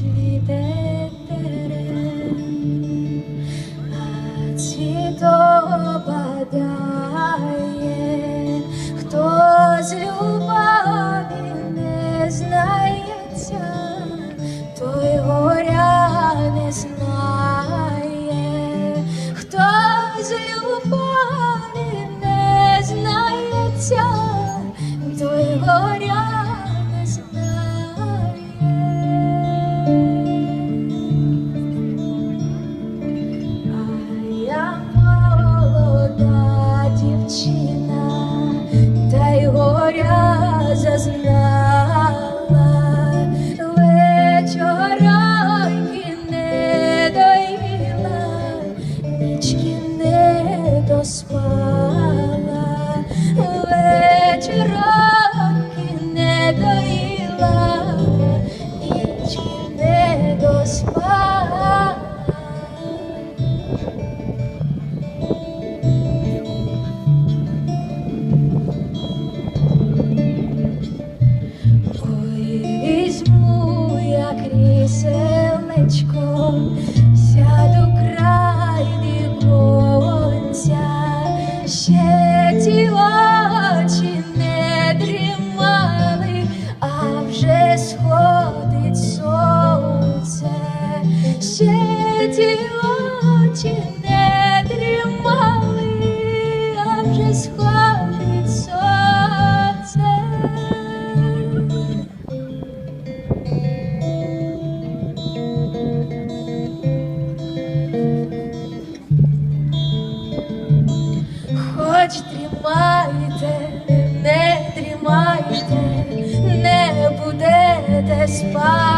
цвіте терен, а хто з любові не той горя не доспала, не доїла, нічки не доспала. Ой, візьму я кріселечко, ще ті очі не дрімали, а вже сходить сонце, ще ті очі не дрімали, а вже сходить. хоч тримайте, не тримайте, не будете спати.